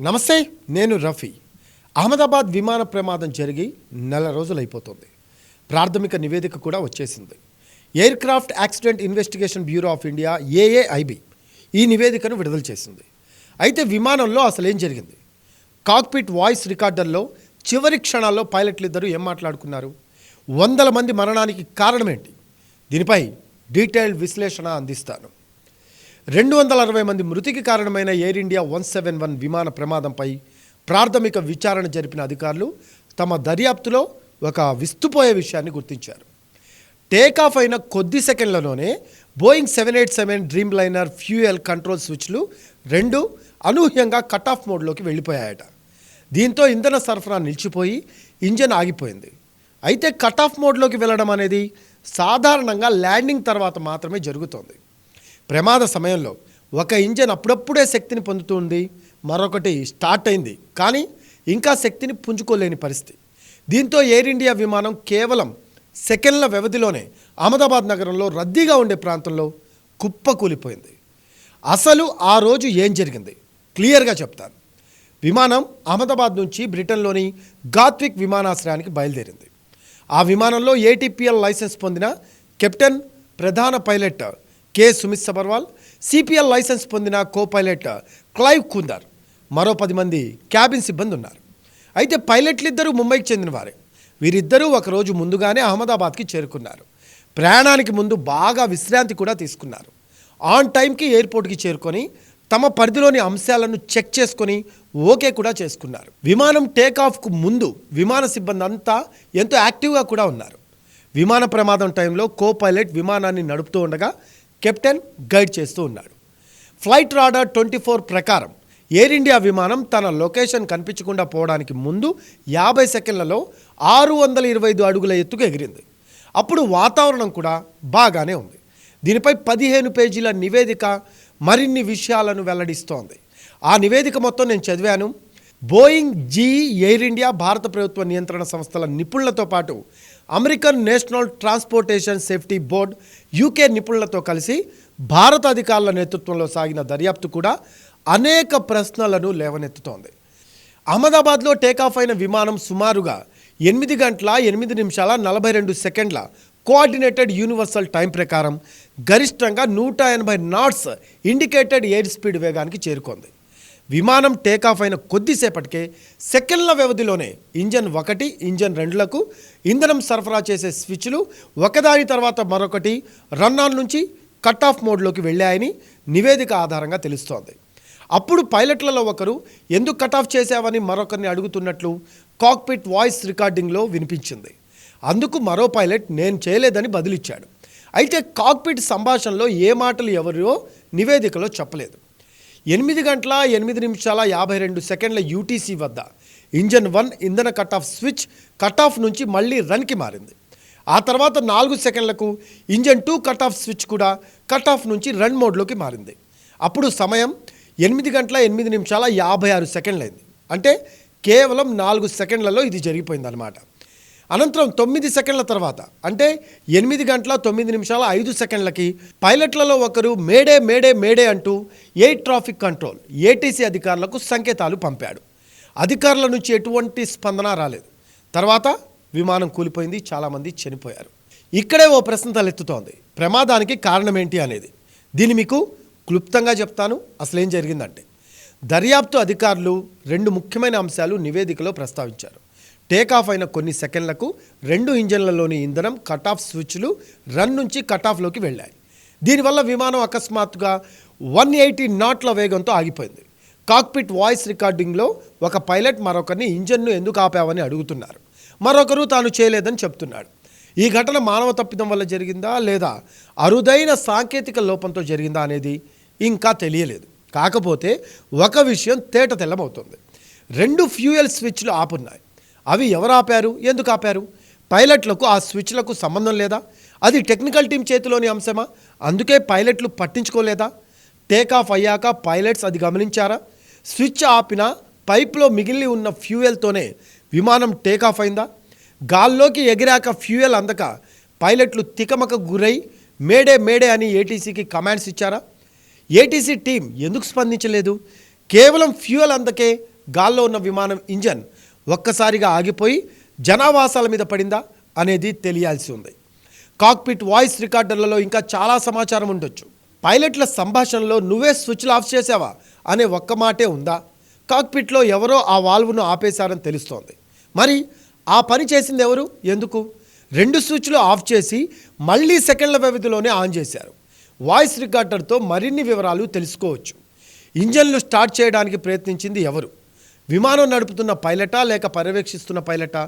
నమస్తే నేను రఫీ. అహ్మదాబాద్ విమాన ప్రమాదం జరిగి నెల రోజులు అయిపోతుంది ప్రాథమిక నివేదిక కూడా వచ్చేసింది. Aircraft accident investigation bureau of India AAIB ఈ నివేదికను విడుదల చేసింది. అయితే విమానంలో అసలు ఏం జరిగింది? కాక్పిట్ వాయిస్ రికార్డర్లో చివరి క్షణాల్లో పైలట్లు ఇద్దరు ఏం మాట్లాడుకున్నారు? వందల మంది మరణానికి కారణమేంటి? దీనిపై డీటెయిల్డ్ విశ్లేషణ అందిస్తాను. రెండు వందల అరవై మంది మృతికి కారణమైన Air India one seven one విమాన ప్రమాదంపై ప్రాథమిక విచారణ జరిపిన అధికారులు తమ దర్యాప్తులో ఒక విస్తుపోయే విషయాన్ని గుర్తించారు. టేకాఫ్ అయిన కొద్ది సెకండ్లలోనే Boeing seven eight seven Dreamliner fuel control స్విచ్లు రెండు అనూహ్యంగా కట్ ఆఫ్ మోడ్లోకి వెళ్ళిపోయాయట. దీంతో ఇంధన సరఫరా నిలిచిపోయి ఇంజన్ ఆగిపోయింది. అయితే కట్ ఆఫ్ మోడ్లోకి వెళ్ళడం అనేది సాధారణంగా ల్యాండింగ్ తర్వాత మాత్రమే జరుగుతోంది. ప్రమాద సమయంలో ఒక ఇంజన్ అప్పుడప్పుడే శక్తిని పొందుతుంది మరొకటి స్టార్ట్ అయింది. కానీ ఇంకా శక్తిని పుంజుకోలేని పరిస్థితి. దీంతో ఎయిర్ ఇండియా విమానం కేవలం సెకండ్ల వ్యవధిలోనే అహ్మదాబాద్ నగరంలో రద్దీగా ఉండే ప్రాంతంలో కుప్పకూలిపోయింది. అసలు ఆ రోజు ఏం జరిగింది? క్లియర్గా చెప్తాను. విమానం అహ్మదాబాద్ నుంచి బ్రిటన్లోని గాత్విక్ విమానాశ్రయానికి బయలుదేరింది. ఆ విమానంలో ఏటీపీఎల్ లైసెన్స్ పొందిన కెప్టెన్ ప్రధాన pilot K. Sumit Sabharwal CPL licence పొందిన కో పైలట్ క్లైవ్ కుందర్. మరో పది మంది క్యాబిన్ సిబ్బంది ఉన్నారు. అయితే పైలట్లిద్దరూ ముంబైకి చెందినవారే వీరిద్దరూ ఒకరోజు ముందుగానే అహ్మదాబాద్కి చేరుకున్నారు. ప్రయాణానికి ముందు బాగా విశ్రాంతి కూడా తీసుకున్నారు. ఆన్ టైంకి ఎయిర్పోర్ట్కి చేరుకొని తమ పరిధిలోని అంశాలను చెక్ చేసుకొని ఓకే కూడా చేసుకున్నారు. విమానం టేకాఫ్కు ముందు విమాన సిబ్బంది అంతా ఎంతో యాక్టివ్గా కూడా ఉన్నారు. విమాన ప్రమాదం టైంలో కో పైలట్ విమానాన్ని నడుపుతూ ఉండగా కెప్టెన్ గైడ్ చేస్తూ ఉన్నాడు. ఫ్లైట్ రాడర్ ట్వంటీ ఫోర్ ప్రకారం ఎయిర్ ఇండియా విమానం తన లొకేషన్ కనిపించకుండా పోవడానికి ముందు యాభై సెకండ్లలో ఆరు వందల ఇరవై ఐదు అడుగుల ఎత్తుకు ఎగిరింది. అప్పుడు వాతావరణం కూడా బాగానే ఉంది. దీనిపై పదిహేను పేజీల నివేదిక మరిన్ని విషయాలను వెల్లడిస్తోంది. ఆ నివేదిక మొత్తం నేను చదివాను. బోయింగ్ జీ ఎయిర్ ఇండియా భారత ప్రభుత్వ నియంత్రణ సంస్థల నిపుణులతో పాటు American national transportation safety board UK నిపుణులతో కలిసి భారత అధికారుల నేతృత్వంలో సాగిన దర్యాప్తు కూడా అనేక ప్రశ్నలను లేవనెత్తుతోంది. అహ్మదాబాద్లో టేకాఫ్ అయిన విమానం సుమారుగా ఎనిమిది గంటల ఎనిమిది నిమిషాల నలభై రెండు సెకండ్ల కోఆర్డినేటెడ్ యూనివర్సల్ టైం ప్రకారం గరిష్టంగా నూట ఎనభై నాట్స్ ఇండికేటెడ్ ఎయిర్ స్పీడ్ వేగానికి చేరుకుంది. విమానం టేకాఫ్ అయిన కొద్దిసేపటికే సెకండ్ల వ్యవధిలోనే ఇంజన్ ఒకటి ఇంజన్ రెండులకు ఇంధనం సరఫరా చేసే స్విచ్లు ఒకదాని తర్వాత మరొకటి రన్నాల్ నుంచి కట్ ఆఫ్ మోడ్లోకి వెళ్ళాయని నివేదిక ఆధారంగా తెలుస్తోంది. అప్పుడు పైలట్లలో ఒకరు ఎందుకు కట్ ఆఫ్ చేశావని మరొకరిని అడుగుతున్నట్లు కాక్పిట్ వాయిస్ రికార్డింగ్లో వినిపించింది. అందుకు మరో పైలట్ నేను చేయలేదని బదిలిచ్చాడు. అయితే కాక్పిట్ సంభాషణలో ఏ మాటలు ఎవరో నివేదికలో చెప్పలేదు. ఎనిమిది గంటల ఎనిమిది నిమిషాల యాభై రెండు సెకండ్ల యూటీసీ వద్ద ఇంజన్ వన్ ఇంధన cut off switch cut off నుంచి మళ్ళీ రన్కి మారింది. ఆ తర్వాత నాలుగు సెకండ్లకు engine two cut off switch కూడా కట్ ఆఫ్ నుంచి రన్ మోడ్లోకి మారింది. అప్పుడు సమయం ఎనిమిది గంటల ఎనిమిది నిమిషాల యాభై ఆరు సెకండ్లైంది. అంటే కేవలం నాలుగు సెకండ్లలో ఇది జరిగిపోయిందన్నమాట. అనంతరం తొమ్మిది సెకండ్ల తర్వాత అంటే ఎనిమిది గంటల తొమ్మిది నిమిషాల ఐదు సెకండ్లకి పైలట్లలో ఒకరు మేడే మేడే మేడే అంటూ ఎయిర్ ట్రాఫిక్ కంట్రోల్ ఏటీసీ అధికారులకు సంకేతాలు పంపాడు. అధికారుల నుంచి ఎటువంటి స్పందన రాలేదు. తర్వాత విమానం కూలిపోయింది చాలామంది చనిపోయారు. ఇక్కడే ఓ ప్రశ్న తలెత్తుతోంది. ప్రమాదానికి కారణం ఏంటి అనేది. దీన్ని మీకు క్లుప్తంగా చెప్తాను. అసలేం జరిగిందంటే దర్యాప్తు అధికారులు రెండు ముఖ్యమైన అంశాలు నివేదికలో ప్రస్తావించారు. టేకాఫ్ అయిన కొన్ని సెకండ్లకు రెండు ఇంజన్లలోని ఇంధనం కటాఫ్ స్విచ్లు రన్ నుంచి కటాఫ్లోకి వెళ్ళాయి. దీనివల్ల విమానం అకస్మాత్తుగా వన్ ఎయిటీ నాట్ల వేగంతో ఆగిపోయింది. కాక్పిట్ వాయిస్ రికార్డింగ్లో ఒక పైలట్ మరొకరిని ఇంజన్ను ఎందుకు ఆపావని అడుగుతున్నారు. మరొకరు తాను చేయలేదని చెప్తున్నాడు. ఈ ఘటన మానవ తప్పిదం వల్ల జరిగిందా లేదా? అరుదైన సాంకేతిక లోపంతో జరిగిందా అనేది ఇంకా తెలియలేదు. కాకపోతే ఒక విషయం తేట తెల్లమవుతుంది రెండు ఫ్యూయల్ స్విచ్లు ఆపున్నాయి. అవి ఎవరు ఆపారు? ఎందుకు ఆపారు? పైలట్లకు ఆ స్విచ్లకు సంబంధం లేదా? అది టెక్నికల్ టీం చేతిలోని అంశమా? అందుకే పైలట్లు పట్టించుకోలేదా? టేకాఫ్ అయ్యాక పైలట్స్ అది గమనించారా? స్విచ్ ఆపిన పైప్లో మిగిలి ఉన్న ఫ్యూయల్తోనే విమానం టేకాఫ్ అయిందా? గాల్లోకి ఎగిరాక ఫ్యూయల్ అందక పైలట్లు తికమక గురై మేడే మేడే అని ఏటీసీకి కమాండ్స్ ఇచ్చారా? ఏటీసీ టీం ఎందుకు స్పందించలేదు? కేవలం ఫ్యూయల్ అందకే గాల్లో ఉన్న విమానం ఇంజన్ ఒక్కసారిగా ఆగిపోయి జనావాసాల మీద పడిందా అనేది తెలియాల్సి ఉంది. కాక్పిట్ వాయిస్ రికార్డర్లలో ఇంకా చాలా సమాచారం ఉండొచ్చు. పైలట్ల సంభాషణలో నువ్వే స్విచ్లు ఆఫ్ చేసావా అనే ఒక్క మాటే ఉందా? కాక్పిట్లో ఎవరో ఆ వాల్వ్ను ఆపేశారని తెలుస్తోంది. మరి ఆ పని చేసింది ఎవరు? ఎందుకు? రెండు స్విచ్లు ఆఫ్ చేసి మళ్ళీ సెకండ్ల వ్యవధిలోనే ఆన్ చేశారు. వాయిస్ రికార్డర్తో మరిన్ని వివరాలు తెలుసుకోవచ్చు. ఇంజన్లు స్టార్ట్ చేయడానికి ప్రయత్నించింది ఎవరు? విమానం నడుపుతున్న పైలటా లేక పర్యవేక్షిస్తున్న పైలటా?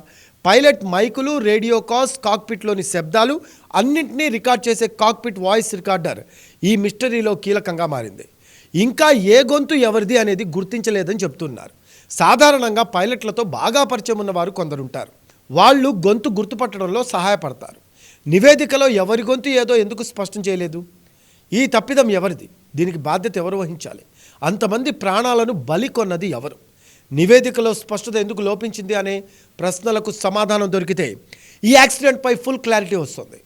పైలట్ మైకులు రేడియో కాల్స్ కాక్పిట్లోని శబ్దాలు అన్నింటినీ రికార్డ్ చేసే కాక్పిట్ వాయిస్ రికార్డర్ ఈ మిస్టరీలో కీలకంగా మారింది. ఇంకా ఏ గొంతు ఎవరిది అనేది గుర్తించలేదని చెప్తున్నారు. సాధారణంగా పైలట్లతో బాగా పరిచయం ఉన్నవారు కొందరుంటారు. వాళ్ళు గొంతు గుర్తుపట్టడంలో సహాయపడతారు. నివేదికలో ఎవరి గొంతు ఏదో ఎందుకు స్పష్టం చేయలేదు? ఈ తప్పిదం ఎవరిది? దీనికి బాధ్యత ఎవరు వహించాలి? అంతమంది ప్రాణాలను బలి కొన్నది ఎవరు? నివేదికలో స్పష్టత ఎందుకు లోపించింది అనే ప్రశ్నలకు సమాధానం దొరికితే ఈ యాక్సిడెంట్పై ఫుల్ క్లారిటీ వస్తుంది.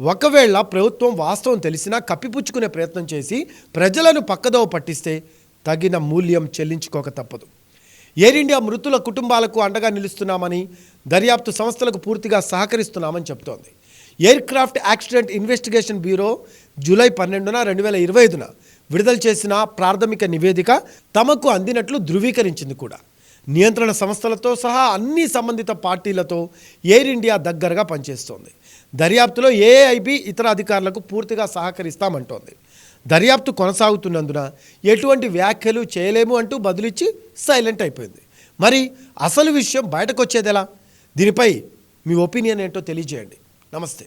ఒకవేళ ప్రభుత్వం వాస్తవం తెలిసినా కప్పిపుచ్చుకునే ప్రయత్నం చేసి ప్రజలను పక్కదోవ పట్టిస్తే తగిన మూల్యం చెల్లించుకోక తప్పదు. ఎయిర్ ఇండియా మృతుల కుటుంబాలకు అండగా నిలుస్తున్నామని దర్యాప్తు సంస్థలకు పూర్తిగా సహకరిస్తున్నామని చెబుతోంది aircraft accident investigation bureau July పన్నెండున రెండు వేల ఇరవై ఐదున విడుదల చేసిన ప్రాథమిక నివేదిక తమకు అందినట్లు ధృవీకరించింది కూడా. నియంత్రణ సంస్థలతో సహా అన్ని సంబంధిత పార్టీలతో ఎయిర్ ఇండియా దగ్గరగా పనిచేస్తోంది. దర్యాప్తులో ఏఐబి ఇతర అధికారులకు పూర్తిగా సహకరిస్తామంటోంది. దర్యాప్తు కొనసాగుతున్నందున ఎటువంటి వ్యాఖ్యలు చేయలేము అంటూ బదులిచ్చి సైలెంట్ అయిపోయింది. మరి అసలు విషయం బయటకు వచ్చేది ఎలా దీనిపై మీ ఒపీనియన్ ఏంటో తెలియజేయండి. నమస్తే.